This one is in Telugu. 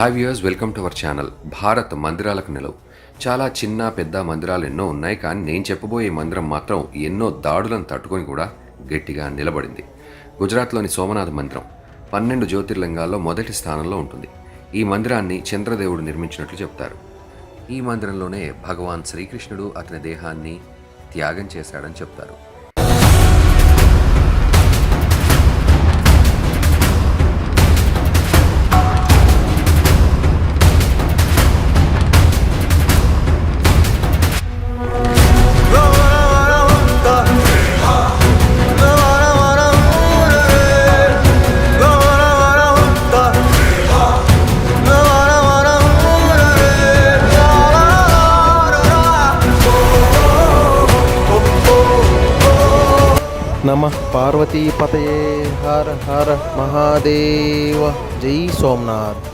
Hi viewers welcome to our channel Bharat మందిరాలకు నిలవు. చాలా చిన్న పెద్ద మందిరాలు ఎన్నో ఉన్నాయి కానీ నేను చెప్పబోయే మందిరం మాత్రం ఎన్నో దాడులను తట్టుకొని కూడా గట్టిగా నిలబడింది. గుజరాత్లోని సోమనాథ్ మందిరం పన్నెండు జ్యోతిర్లింగాల్లో మొదటి స్థానంలో ఉంటుంది. ఈ మందిరాన్ని చంద్రదేవుడు నిర్మించినట్లు చెప్తారు. ఈ మందిరంలోనే భగవాన్ శ్రీకృష్ణుడు అతని దేహాన్ని త్యాగం చేశాడని చెప్తారు. నమ పార్వతీపతయే హర హర మహాదేవ జై సోమనాథ్